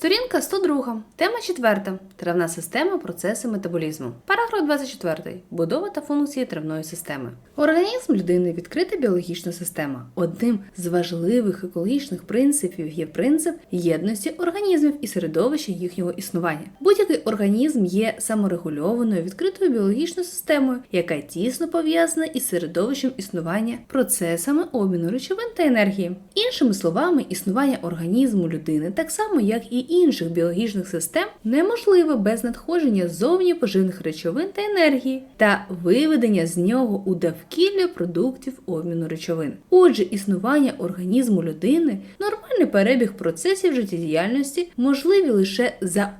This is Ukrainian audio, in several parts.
Сторінка 102. Тема 4. Травна система процеси метаболізму. Параграф 24. Будова та функції травної системи. Організм людини відкрита біологічна система. Одним з важливих екологічних принципів є принцип єдності організмів і середовища їхнього існування. Будь-який організм є саморегульованою відкритою біологічною системою, яка тісно пов'язана із середовищем існування, процесами обміну речовин та енергії. Іншими словами, існування організму людини, так само як і інших біологічних систем, неможливе без надходження зовні поживних речовин та енергії та виведення з нього у довкілля продуктів обміну речовин. Отже, існування організму людини, нормальний перебіг процесів життєдіяльності можливі лише за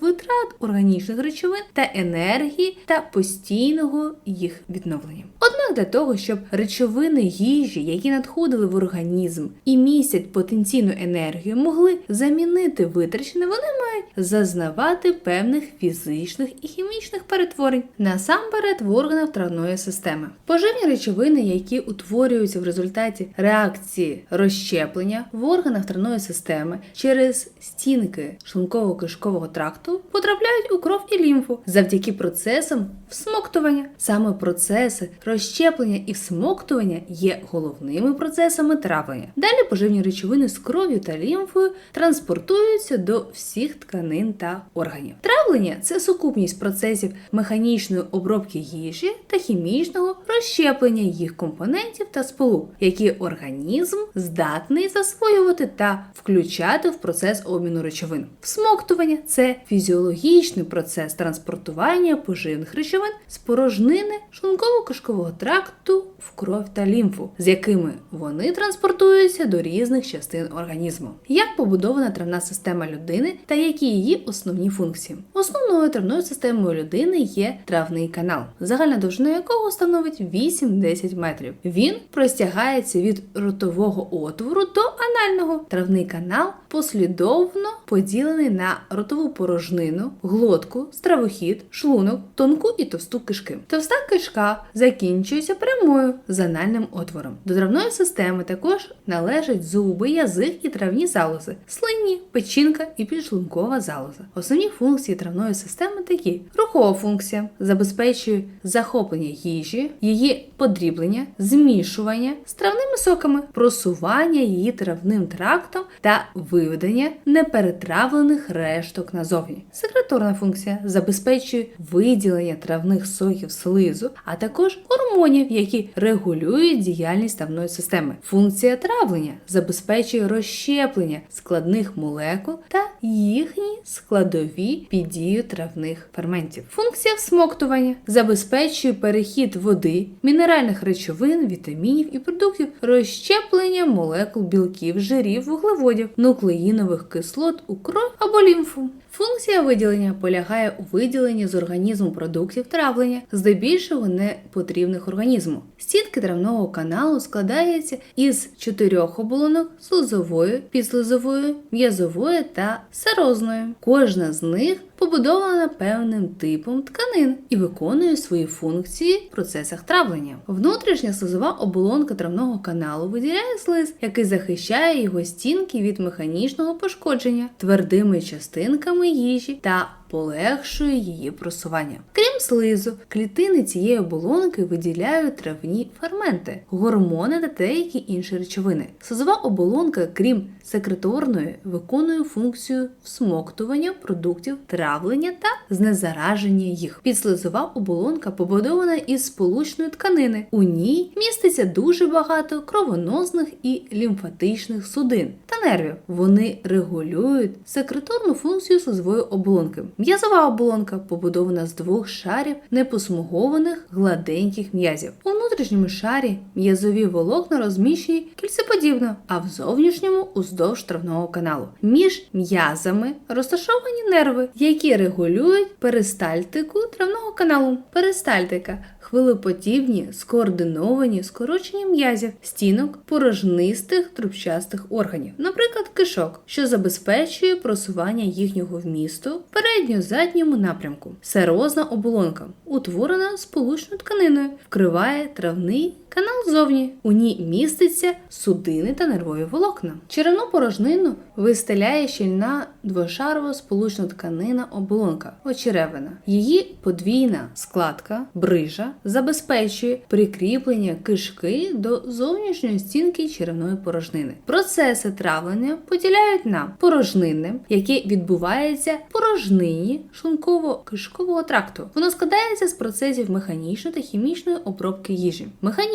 витрат органічних речовин та енергії та постійного їх відновлення. Однак для того, щоб речовини їжі, які надходили в організм і містять потенційну енергію, могли замінити витрачене, вони мають зазнавати певних фізичних і хімічних перетворень насамперед в органах травної системи. Поживні речовини, які утворюються в результаті реакції розщеплення в органах травної системи через стінки шлунково-кишкового тракту, потрапляють у кров і лімфу завдяки процесам всмоктування. Саме процеси розщеплення і всмоктування є головними процесами травлення. Далі поживні речовини з кров'ю та лімфою транспортуються до всіх тканин та органів. Травлення це сукупність процесів механічної обробки їжі та хімічного розщеплення їх компонентів та сполук, які організм здатний засвоювати та включати в процес обміну речовин. Всмоктування це фізіологічний процес транспортування поживних речовин з порожнини шлунково-кишкового тракту в кров та лімфу, з якими вони транспортуються до різних частин організму. Як побудована травна система людини та які її основні функції? Основною травною системою людини є травний канал, загальна довжина якого становить 8-10 метрів. Він простягається від ротового отвору до анального. Травний канал послідовно поділений на ротову порожнину, глотку, стравохід, шлунок, тонку і товсту кишки. Товста кишка закінчується прямою з анальним отвором. До травної системи також належать зуби, язик і травні залози, слинні, печінка і підшлункова залоза. Основні функції травної системи такі: рухова функція забезпечує захоплення їжі, її подріблення, змішування з травними соками, просування її травним трактом та виведення неперетравлених решток назовні. Секреторна функція забезпечує виділення травних соків слизу, а також гормонів, які регулюють діяльність травної системи. Функція травлення забезпечує розщеплення складних молекул та їхні складові під дією травних ферментів. Функція всмоктування забезпечує перехід води, мінеральних речовин, вітамінів і продуктів, розщеплення молекул білків, жирів, вуглеводів, нуклеїнових кислот у кров або лімфу. Функція виділення полягає у виділенні з організму продуктів травлення, здебільшого непотрібних організму. Стінки травного каналу складаються із чотирьох оболонок слизової, підслизової, м'язової та серозною. Кожна з них побудована певним типом тканин і виконує свої функції в процесах травлення. Внутрішня слизова оболонка травного каналу виділяє слиз, який захищає його стінки від механічного пошкодження твердими частинками їжі та полегшує її просування. Крім слизу, клітини цієї оболонки виділяють травні ферменти, гормони та деякі інші речовини. Слизова оболонка, крім секреторної, виконує функцію всмоктування продуктів травлення та знезараження їх. Підслизова оболонка побудована із сполучної тканини. У ній міститься дуже багато кровоносних і лімфатичних судин та нервів. Вони регулюють секреторну функцію слизової оболонки. М'язова оболонка побудована з двох шарів непосмугованих гладеньких м'язів. У внутрішньому шарі м'язові волокна розміщені кільцеподібно, а в зовнішньому уздовж травного каналу. Між м'язами розташовані нерви, які регулюють перистальтику травного каналу. Перистальтика хвилеподібні, скоординовані скорочення м'язів, стінок порожнистих трубчастих органів, наприклад, кишок, що забезпечує просування їхнього вмісту в передньо-задньому напрямку. Серозна оболонка, утворена сполучною тканиною, вкриває травний канал зовні. У ній міститься судини та нервові волокна. Черевну порожнину вистеляє щільна двошарова сполучна тканина оболонка очеревина. Її подвійна складка, брижа забезпечує прикріплення кишки до зовнішньої стінки черевної порожнини. Процеси травлення поділяють на порожнинне, яке відбувається в порожнині шлунково-кишкового тракту. Воно складається з процесів механічної та хімічної обробки їжі.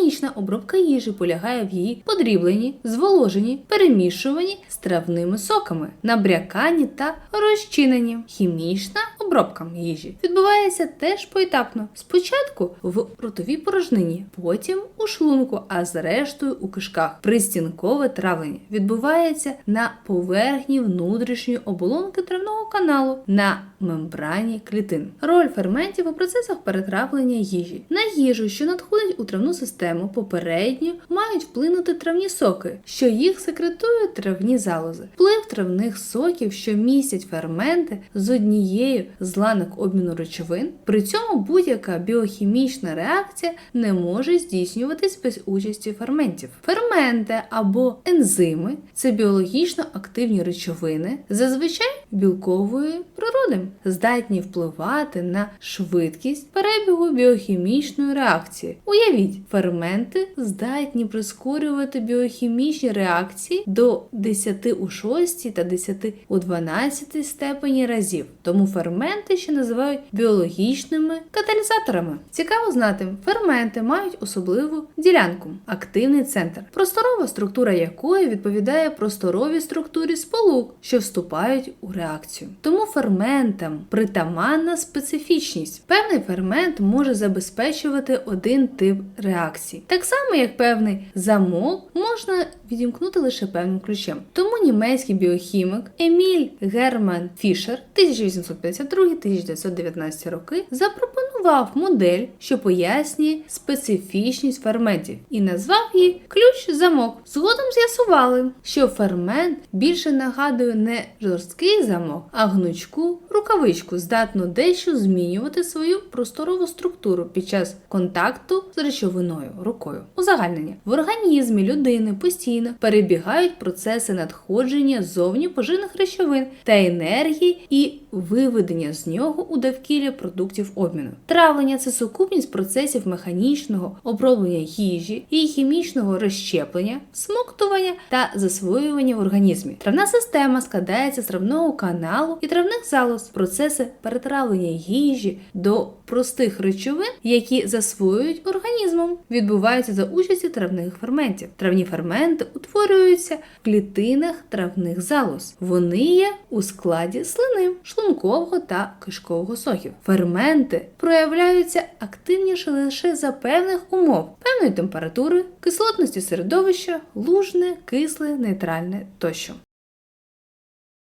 Механічна обробка їжі полягає в її подрібленні, зволоженні, перемішуванні з травними соками, набряканні та розчиненні. Хімічна обробка їжі відбувається теж поетапно. Спочатку в ротовій порожнині, потім у шлунку, а зрештою у кишках. Пристінкове травлення відбувається на поверхні внутрішньої оболонки травного каналу на мембрані клітин. Роль ферментів у процесах перетравлення їжі. На їжу, що надходить у травну систему, попередньо мають вплинути травні соки, що їх секретують травні залози. Вплив травних соків, що містять ферменти з однією з обміну речовин. При цьому будь-яка біохімічна реакція не може здійснюватись без участі ферментів. Ферменти або ензими це біологічно активні речовини, зазвичай білкової природи, здатні впливати на швидкість перебігу біохімічної реакції. Уявіть, ферменти здатні прискорювати біохімічні реакції до 10 у 6 та 10 у 12 степені разів. Тому ферменти ще називають біологічними каталізаторами. Цікаво знати, ферменти мають особливу ділянку активний центр, просторова структура якої відповідає просторовій структурі сполук, що вступають у реакцію. Тому ферментам притаманна специфічність. Певний фермент може забезпечувати один тип реакцій. Так само, як певний замок можна відімкнути лише певним ключем. Тому німецький біохімік Еміль Герман Фішер 1852-1919 роки запропонував модель, що пояснює специфічність ферментів, і назвав її ключ-замок. Згодом з'ясували, що фермент більше нагадує не жорсткий замок, а гнучку рукавичку, здатну дещо змінювати свою просторову структуру під час контакту з речовиною рукою. Узагальнення в організмі людини постійно перебігають процеси надходження зовні поживних речовин та енергії і виведення з нього у довкілля продуктів обміну. Травлення це сукупність процесів механічного оброблення їжі і хімічного розщеплення, смоктування та засвоювання в організмі. Травна система складається з травного каналу і травних залоз, процеси перетравлення їжі до простих речовин, які засвоюють організмом, відбуваються за участі травних ферментів. Травні ферменти утворюються в клітинах травних залоз. Вони є у складі слини, шлункового та кишкового соків. Ферменти проявляються активніше лише за певних умов, певної температури, кислотності середовища, лужне, кисле, нейтральне тощо.